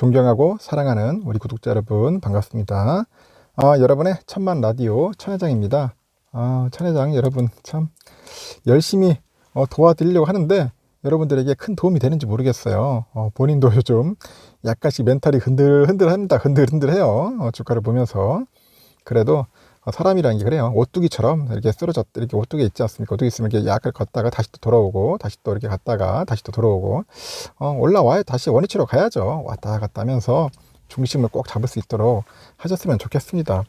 존경하고 사랑하는 우리 구독자 여러분 반갑습니다. 아, 여러분의 천만 라디오 천회장입니다. 아, 천회장 여러분 참 열심히 어, 도와드리려고 하는데 여러분들에게 큰 도움이 되는지 모르겠어요. 어, 본인도 요즘 약간씩 멘탈이 흔들흔들합니다. 흔들흔들해요. 어, 주가를 보면서 그래도 어, 사람이라는 게 그래요. 오뚜기처럼 이렇게 쓰러졌, 이렇게 오뚜기 있지 않습니까? 오뚜기 있으면 이렇게 약을 걷다가 다시 또 돌아오고, 다시 또 이렇게 갔다가 다시 또 돌아오고, 어, 올라와야 다시 원위치로 가야죠. 왔다 갔다 하면서 중심을 꼭 잡을 수 있도록 하셨으면 좋겠습니다.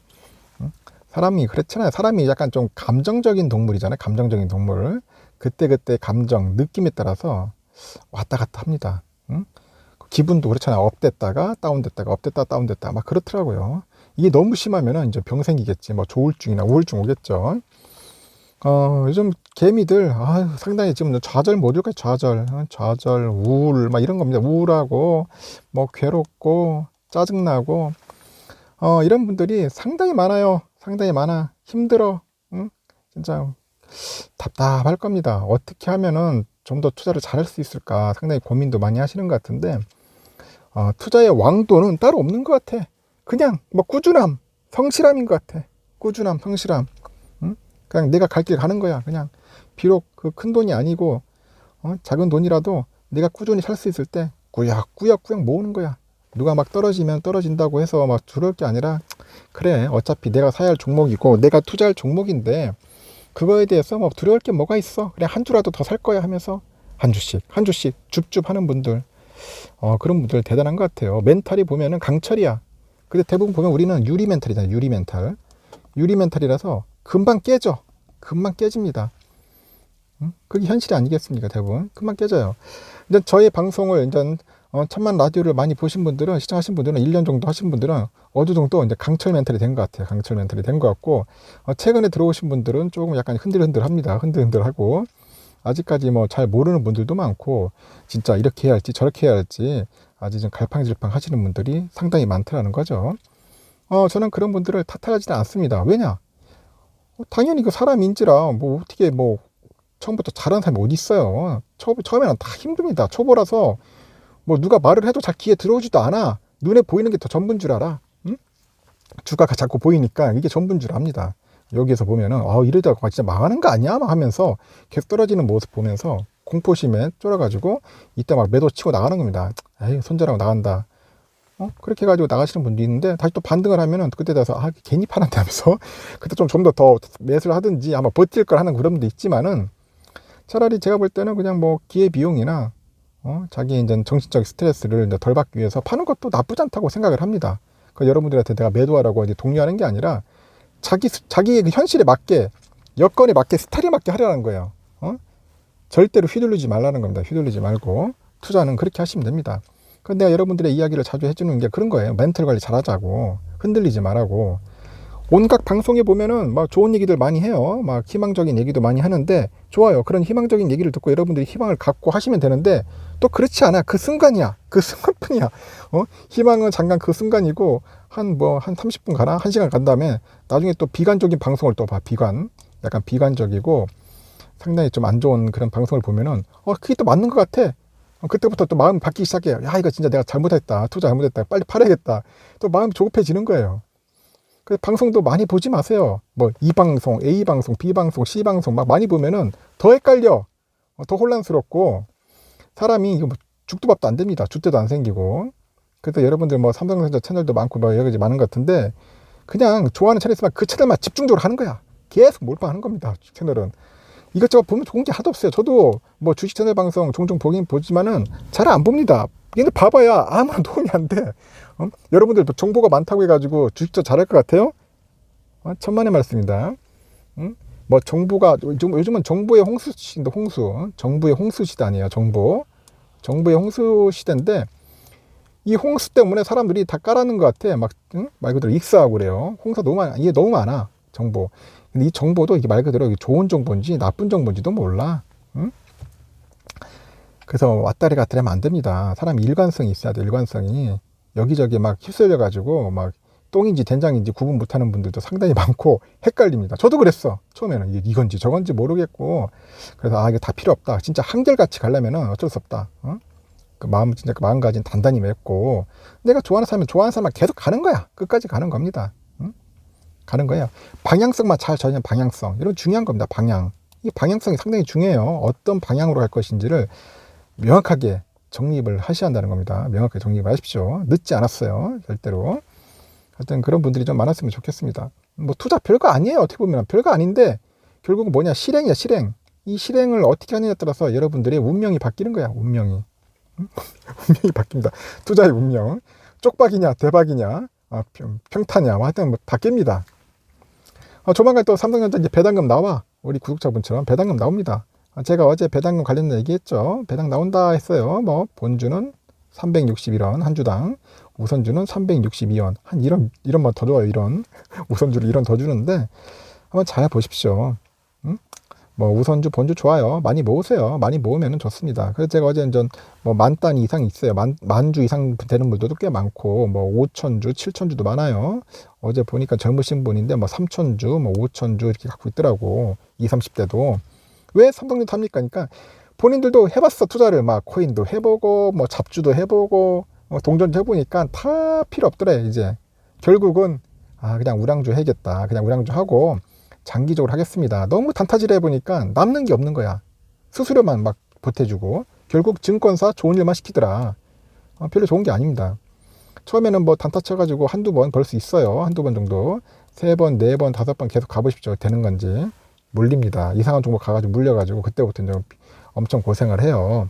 응? 사람이 그렇잖아요. 사람이 약간 좀 감정적인 동물이잖아요. 감정적인 동물. 그때그때 감정, 느낌에 따라서 왔다 갔다 합니다. 응? 기분도 그렇잖아요. 업됐다가 다운됐다가 업됐다 다운됐다 막 그렇더라고요. 이게 너무 심하면은 이제 병 생기겠지. 뭐 조울증이나 우울증 오겠죠. 어, 요즘 개미들 아, 상당히 지금 좌절 모듈까지 좌절, 어, 좌절, 우울 막 이런 겁니다. 우울하고 뭐 괴롭고 짜증나고 어, 이런 분들이 상당히 많아요. 상당히 많아. 힘들어. 응? 진짜 답답할 겁니다. 어떻게 하면은 좀 더 투자를 잘할 수 있을까 상당히 고민도 많이 하시는 것 같은데 어, 투자의 왕도는 따로 없는 것 같아. 그냥 뭐 꾸준함, 성실함인 것 같아. 꾸준함, 성실함. 응? 그냥 내가 갈 길 가는 거야. 그냥 비록 그 큰 돈이 아니고 어? 작은 돈이라도 내가 꾸준히 살 수 있을 때 꾸역꾸역꾸역 모으는 거야. 누가 막 떨어지면 떨어진다고 해서 막 두려울 게 아니라 그래 어차피 내가 사야 할 종목이고 내가 투자할 종목인데 그거에 대해서 뭐 두려울 게 뭐가 있어 그냥 한 주라도 더 살 거야 하면서 한 주씩 한 주씩 줍줍 하는 분들 어, 그런 분들 대단한 것 같아요 멘탈이 보면은 강철이야 근데 대부분 보면 우리는 유리 멘탈이잖아 유리 멘탈 유리 멘탈이라서 금방 깨져 금방 깨집니다 응? 그게 현실이 아니겠습니까 대부분 금방 깨져요 이제 저의 방송을 이제 어, 천만 라디오를 많이 보신 분들은 시청하신 분들은 1년 정도 하신 분들은 어느 정도 이제 강철 멘탈이 된 것 같아요. 강철 멘탈이 된 것 같고 어, 최근에 들어오신 분들은 조금 약간 흔들흔들 합니다. 흔들흔들 하고 아직까지 뭐 잘 모르는 분들도 많고 진짜 이렇게 해야 할지 저렇게 해야 할지 아직 좀 갈팡질팡 하시는 분들이 상당히 많더라는 거죠. 어, 저는 그런 분들을 탓하지는 않습니다. 왜냐? 어, 당연히 그 사람인지라 뭐 어떻게 뭐 처음부터 잘하는 사람이 어디 있어요. 처, 처음에는 다 힘듭니다. 초보라서 뭐 누가 말을 해도 잘 귀에 들어오지도 않아. 눈에 보이는 게 더 전부인 줄 알아. 응? 주가가 자꾸 보이니까 이게 전부인 줄 압니다. 여기에서 보면은 아 이러다가 진짜 망하는 거 아니야? 막 하면서 계속 떨어지는 모습 보면서 공포심에 쫄아가지고 이때 막 매도 치고 나가는 겁니다. 에이 손절하고 나간다. 어? 그렇게 해가지고 나가시는 분도 있는데 다시 또 반등을 하면은 그때 돼서 아 괜히 파는데 하면서 그때 좀 좀 더 더 매수를 하든지 아마 버틸 걸 하는 그런 분도 있지만은 차라리 제가 볼 때는 그냥 뭐 기회 비용이나 어? 자기 이제 정신적 스트레스를 이제 덜 받기 위해서 파는 것도 나쁘지 않다고 생각을 합니다. 그 여러분들한테 내가 매도하라고 이제 독려하는 게 아니라 자기 자기의 그 현실에 맞게 여건에 맞게 스타일에 맞게 하려는 거예요. 어? 절대로 휘둘리지 말라는 겁니다. 휘둘리지 말고 투자는 그렇게 하시면 됩니다. 그 내가 여러분들의 이야기를 자주 해주는 게 그런 거예요. 멘탈 관리 잘하자고 흔들리지 말라고. 온갖 방송에 보면은 막 좋은 얘기들 많이 해요. 막 희망적인 얘기도 많이 하는데 좋아요. 그런 희망적인 얘기를 듣고 여러분들이 희망을 갖고 하시면 되는데 또 그렇지 않아. 그 순간이야. 그 순간뿐이야. 어? 희망은 잠깐 그 순간이고 한 뭐한 30분 가나? 1시간 간 다음에 나중에 또 비관적인 방송을 또 봐. 비관. 약간 비관적이고 상당히 좀 안 좋은 그런 방송을 보면은 어, 그게 또 맞는 것 같아. 어, 그때부터 또 마음이 바뀌기 시작해요. 야, 이거 진짜 내가 잘못했다. 투자 잘못했다. 빨리 팔아야겠다. 또 마음이 조급해지는 거예요. 그 방송도 많이 보지 마세요. 뭐 이 방송, A 방송, B 방송, C 방송 막 많이 보면은 더 헷갈려, 어, 더 혼란스럽고 사람이 이거 뭐 죽도 밥도 안 됩니다. 죽때도 안 생기고. 그래서 여러분들 뭐 삼성전자 채널도 많고 뭐 여러 가지 많은 것 같은데 그냥 좋아하는 채널 있으면 그 채널만 집중적으로 하는 거야. 계속 몰빵하는 겁니다. 채널은. 이것저것 보면 좋은 게 하나도 없어요. 저도 뭐 주식 채널 방송 종종 보긴 보지만은 잘 안 봅니다. 근데 봐봐야 아무런 도움이 안 돼. 어? 여러분들 뭐 정보가 많다고 해가지고 주식도 잘할 것 같아요? 어? 천만의 말씀입니다. 응? 뭐 정부가 요즘, 요즘은 정부의 홍수 시대인데 홍수 정부의 홍수 시대 아니에요 정부 정부의 홍수 시대인데 이 홍수 때문에 사람들이 다 까라는 것 같아 막 응? 말 그대로 익사하고 그래요 홍수 너무 많아 이게 너무 많아 정보 근데 이 정보도 이게 말 그대로 좋은 정보인지 나쁜 정보인지도 몰라 응? 그래서 왔다리 갔다리 하면 안 됩니다 사람 일관성이 있어야 돼 일관성이 여기저기 막 휩쓸려 가지고 막 똥인지 된장인지 구분 못하는 분들도 상당히 많고 헷갈립니다. 저도 그랬어. 처음에는 이건지 저건지 모르겠고 그래서 아 이거 다 필요 없다. 진짜 한결같이 가려면은 어쩔 수 없다. 어? 그 마음 진짜 그 마음가짐 단단히 맺고 내가 좋아하는 사람은 좋아하는 사람만 계속 가는 거야. 끝까지 가는 겁니다. 응? 가는 거예요. 방향성만 잘 전혀 방향성 이런 중요한 겁니다. 방향 이 방향성이 상당히 중요해요. 어떤 방향으로 갈 것인지를 명확하게 정립을 하셔야 한다는 겁니다. 명확하게 정립하십시오. 늦지 않았어요. 절대로. 하여튼 그런 분들이 좀 많았으면 좋겠습니다. 뭐 투자 별거 아니에요. 어떻게 보면 별거 아닌데 결국은 뭐냐 실행이야 실행. 이 실행을 어떻게 하느냐에 따라서 여러분들의 운명이 바뀌는 거야. 운명이. 응? 운명이 바뀝니다. 투자의 운명. 쪽박이냐 대박이냐 아, 평, 평타냐 뭐 하여튼 뭐 바뀝니다. 아, 조만간 또 삼성전자 이제 배당금 나와. 우리 구독자분처럼 배당금 나옵니다. 아, 제가 어제 배당금 관련된 얘기했죠. 배당 나온다 했어요. 뭐 본주는 361원 한 주당, 우선주는 362원. 한 1원 1원만 더 줘요. 1원. 우선주를 1원 더 주는데 한번 잘 보십시오. 응? 뭐 우선주, 본주 좋아요. 많이 모으세요. 많이 모으면 좋습니다. 그래서 제가 어제 전 뭐 만 단위 이상 있어요. 만, 만주 이상 되는 분들도 꽤 많고 뭐 5천주, 7천주도 많아요. 어제 보니까 젊으신 분인데 뭐 3천주, 뭐 5천주 이렇게 갖고 있더라고. 20, 30대도. 왜 삼성전자 탑니까? 그러니까 본인들도 해봤어 투자를 막 코인도 해보고 뭐 잡주도 해보고 뭐 동전도 해보니까 다 필요 없더래 이제 결국은 아 그냥 우량주 해야겠다 그냥 우량주 하고 장기적으로 하겠습니다 너무 단타질 해보니까 남는 게 없는 거야 수수료만 막 보태주고 결국 증권사 좋은 일만 시키더라 어, 별로 좋은 게 아닙니다 처음에는 뭐 단타 쳐가지고 한두 번 벌 수 있어요 한두 번 정도 세 번, 네 번, 다섯 번 계속 가보십시오 되는 건지 물립니다. 이상한 종목 가가지고 물려가지고 그때부터 이제 엄청 고생을 해요.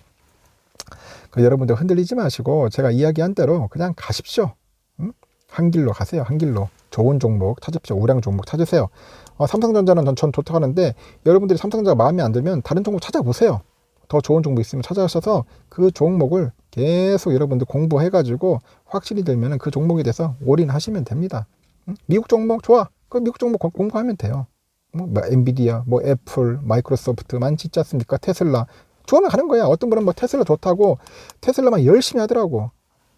그 여러분들 흔들리지 마시고 제가 이야기한 대로 그냥 가십시오. 응? 한 길로 가세요. 한 길로 좋은 종목 찾으십시오. 우량 종목 찾으세요. 어, 삼성전자는 전, 전 좋다고 하는데 여러분들이 삼성전자가 마음에 안 들면 다른 종목 찾아보세요. 더 좋은 종목 있으면 찾아가셔서 그 종목을 계속 여러분들 공부해가지고 확실히 들면 그 종목에 대해서 올인하시면 됩니다. 응? 미국 종목 좋아. 그 미국 종목 공부하면 돼요. 뭐, 뭐 엔비디아, 뭐 애플, 마이크로소프트 많지 있지 않습니까? 테슬라. 좋아하면 가는 거야. 어떤 분은 뭐 테슬라 좋다고 테슬라만 열심히 하더라고.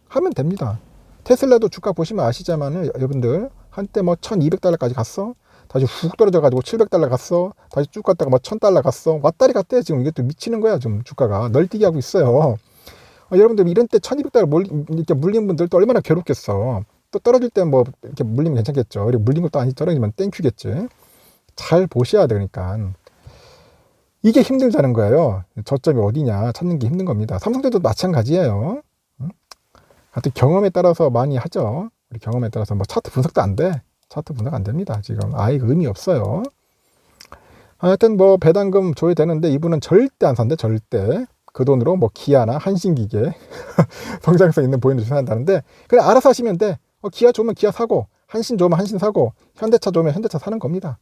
하면 됩니다. 테슬라도 주가 보시면 아시자만은 여러분들 한때 뭐 1200달러까지 갔어. 다시 훅 떨어져가지고 700달러 갔어. 다시 쭉 갔다가 뭐 1000달러 갔어. 왔다리 갔대. 지금 이게 또 미치는 거야. 지금 주가가. 널뛰기 하고 있어요. 어, 여러분들 이런 때 1200달러 몰, 이렇게 물린 분들 또 얼마나 괴롭겠어. 또 떨어질 때 뭐 이렇게 물리면 괜찮겠죠. 그리고 물린 것도 아니 떨어지면 땡큐겠지. 잘 보셔야 되니까 이게 힘들다는 거예요. 저점이 어디냐 찾는 게 힘든 겁니다. 삼성전자도 마찬가지예요. 하여튼 경험에 따라서 많이 하죠. 우리 경험에 따라서 뭐 차트 분석도 안 돼. 차트 분석 안 됩니다. 지금 아예 의미 없어요. 하여튼 뭐 배당금 줘야 되는데 이분은 절대 안 산대 절대 그 돈으로 뭐 기아나 한신기계 성장성 있는 보이는 주산한다는데 그래 알아서 하시면 돼. 어, 기아 좋으면 기아 사고 한신 좋으면 한신 사고 현대차 좋으면 현대차 사는 겁니다.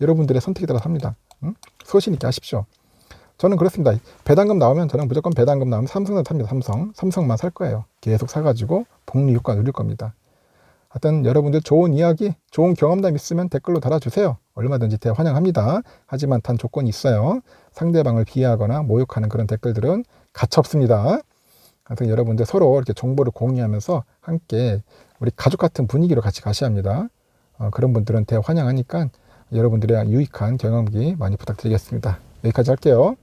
여러분들의 선택에 따라 삽니다. 응? 소신 있게 하십시오. 저는 그렇습니다. 배당금 나오면 저는 무조건 배당금 나오면 삼성을 삽니다. 삼성. 삼성만 살 거예요. 계속 사가지고 복리 효과 누릴 겁니다. 하여튼 여러분들 좋은 이야기, 좋은 경험담 있으면 댓글로 달아주세요. 얼마든지 대환영합니다. 하지만 단 조건이 있어요. 상대방을 비하하거나 모욕하는 그런 댓글들은 가차없습니다. 하여튼 여러분들 서로 이렇게 정보를 공유하면서 함께 우리 가족 같은 분위기로 같이 가셔야 합니다. 어, 그런 분들은 대환영하니까 여러분들의 유익한 경험기 많이 부탁드리겠습니다. 여기까지 할게요.